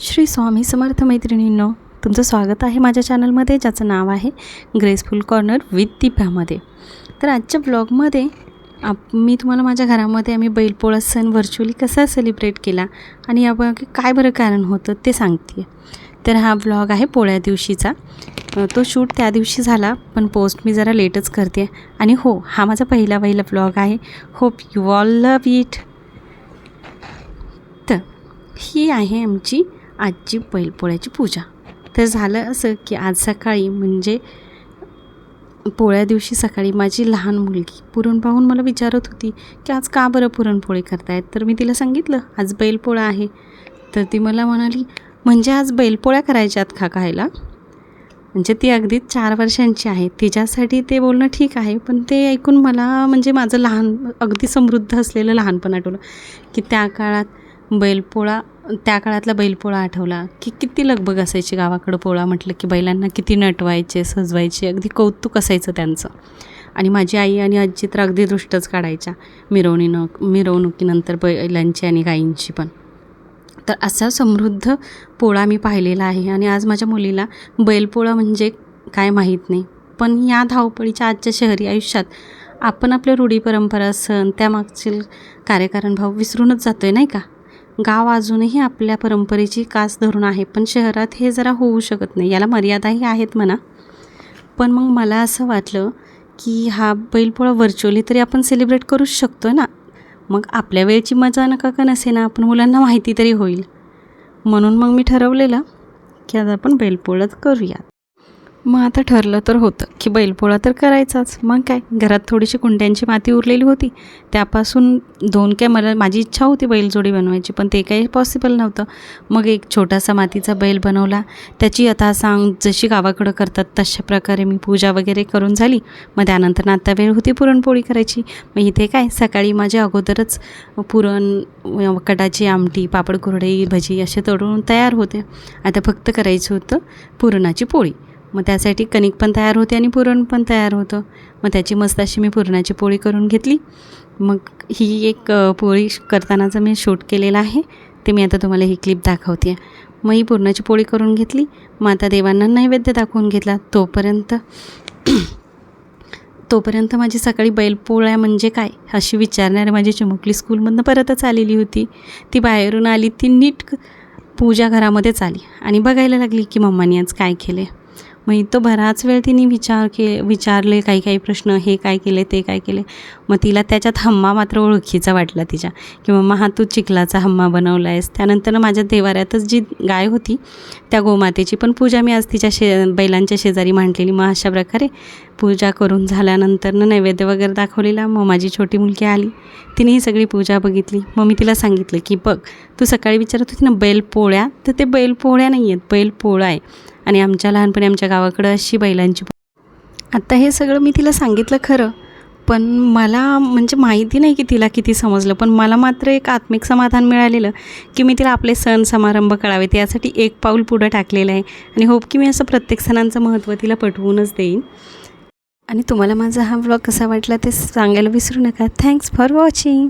श्री स्वामी समर्थ मैत्रिणींनो तुमचं स्वागत आहे माझ्या चॅनलमध्ये ज्याचं नाव आहे ग्रेसफुल कॉर्नर विथ दीपामध्ये तर आजच्या ब्लॉगमध्ये आप मी तुम्हाला माझ्या घरामध्ये आम्ही बैलपोळा सण व्हर्च्युअली कसा सेलिब्रेट केला आणि यामागे काय बरं कारण होतं ते सांगते तर हा ब्लॉग आहे पोळ्या दिवशीचा. तो शूट त्या दिवशी झाला पण पोस्ट मी जरा लेटच करते आणि हो हा माझा पहिला पहिला ब्लॉग आहे. Hope you all love it तर ही आहे आमची आजची बैलपोळ्याची पूजा. तर झालं असं की आज सकाळी म्हणजे पोळ्या दिवशी सकाळी माझी लहान मुलगी पुरण पाहून मला विचारत होती की आज का बरं पुरणपोळी करतायत? तर मी तिला सांगितलं आज बैलपोळा आहे. तर ती मला म्हणाली म्हणजे आज बैलपोळ्या करायच्यात खा खायला? म्हणजे ती अगदीच चार वर्षांची आहे. तिच्यासाठी ते बोलणं ठीक आहे पण ते ऐकून मला म्हणजे माझं लहान अगदी समृद्ध असलेलं लहानपण आठवलं की त्या काळात बैलपोळा त्या काळातला बैलपोळा आठवला की किती लगबग असायची गावाकडं पोळा म्हटलं की बैलांना किती नटवायचे सजवायचे अगदी कौतुक असायचं त्यांचं. आणि माझी आई आणि आजी तर अगदी दृष्टच काढायच्या मिरवणीनं मिरवणुकीनंतर बैलांची आणि गायींची पण. तर असा समृद्ध पोळा मी पाहिलेला आहे आणि आज माझ्या मुलीला बैलपोळा म्हणजे काय माहीत नाही. पण या धावपळीच्या आजच्या शहरी आयुष्यात आपण आपल्या रूढी परंपरा सण त्यामागचे कार्यकारण भाव विसरूनच जातो आहे नाही का? गाव अजूनही आपल्या परंपरेची कास धरून आहे पण शहरात हे जरा होऊ शकत नाही. याला मर्यादाही आहेत म्हणा. पण मग मला असं वाटलं की हा बैलपोळा व्हर्च्युअली तरी आपण सेलिब्रेट करूच शकतो ना? मग आपल्या वेळची मजा नका का नसे ना आपण मुलांना माहिती तरी होईल. म्हणून मग मी ठरवलेलं की आज आपण बैलपोळाच करूयात. मग आता ठरलं तर होतं की बैलपोळा तर करायचाच. मग काय? घरात थोडीशी कुंड्यांची माती उरलेली होती. त्यापासून दोन काय मला माझी इच्छा होती बैलजोडी बनवायची पण ते काही पॉसिबल नव्हतं. मग एक छोटासा मातीचा बैल बनवला. त्याची आता सांग जशी गावाकडं करतात तशा प्रकारे मी पूजा वगैरे करून झाली. मग त्यानंतर आता वेळ होती पुरणपोळी करायची. मग इथे काय? सकाळी माझ्या अगोदरच पुरण कटाची आमटी पापड कुरडई भजी असे तळून तयार होते. आता फक्त करायचं होतं पुरणाची पोळी. मग त्यासाठी कणिक पण तयार होते आणि पुरण पण तयार होतं. मग त्याची मस्त अशी मी पुरणाची पोळी करून घेतली. मग ही एक पोळी करतानाचं मी शूट केलेलं आहे. ते मी आता तुम्हाला ही क्लिप दाखवते. मग ही पुरणाची पोळी करून घेतली. मग आता देवांना नैवेद्य दाखवून घेतला. तोपर्यंत तोपर्यंत माझी सकाळी बैलपोळ्या म्हणजे काय? अशी विचारणारी माझी चिमुकली स्कूलमधनं परतच आलेली होती. ती बाहेरून आली ती नीट पूजा घरामध्येच आली आणि बघायला लागली की मम्मानी आज काय केले मग इथं बराच वेळ तिने विचार के विचारले काही काही प्रश्न हे काय केले ते काय केले. मग तिला त्याच्यात हम्मा मात्र ओळखीचा वाटला तिच्या. की मम्मा हा तू चिखलाचा हम्मा बनवला आहेस त्यानंतर माझ्या देवाऱ्यातच जी गाय होती त्या गोमातेची पण पूजा मी आज तिच्या शे बैलांच्या शेजारी मांडलेली. मग अशा प्रकारे पूजा करून झाल्यानंतर नैवेद्य वगैरे दाखवलेला. मग माझी छोटी मुलगी आली. तिने ही सगळी पूजा बघितली. मग मी तिला सांगितलं की बघ तू सकाळी विचारत होती ना बैल पोळ्या? तर ते बैल पोळ्या नाही आहेत बैल पोळा आहे. आणि आमच्या लहानपणी आमच्या गावाकडं अशी बैलांची आत्ता हे सगळं मी तिला सांगितलं खरं पण मला म्हणजे माहिती नाही की तिला किती समजलं पण मला मात्र एक आत्मिक समाधान मिळालेलं की मी तिला आपले सण समारंभ कळावेत यासाठी एक पाऊल पुढं टाकलेलं आहे. आणि होप की मी असं प्रत्येक सणांचं महत्त्व तिला पटवूनच देईन. आणि तुम्हाला माझा हा व्लॉग कसा वाटला ते सांगायला विसरू नका. Thanks for watching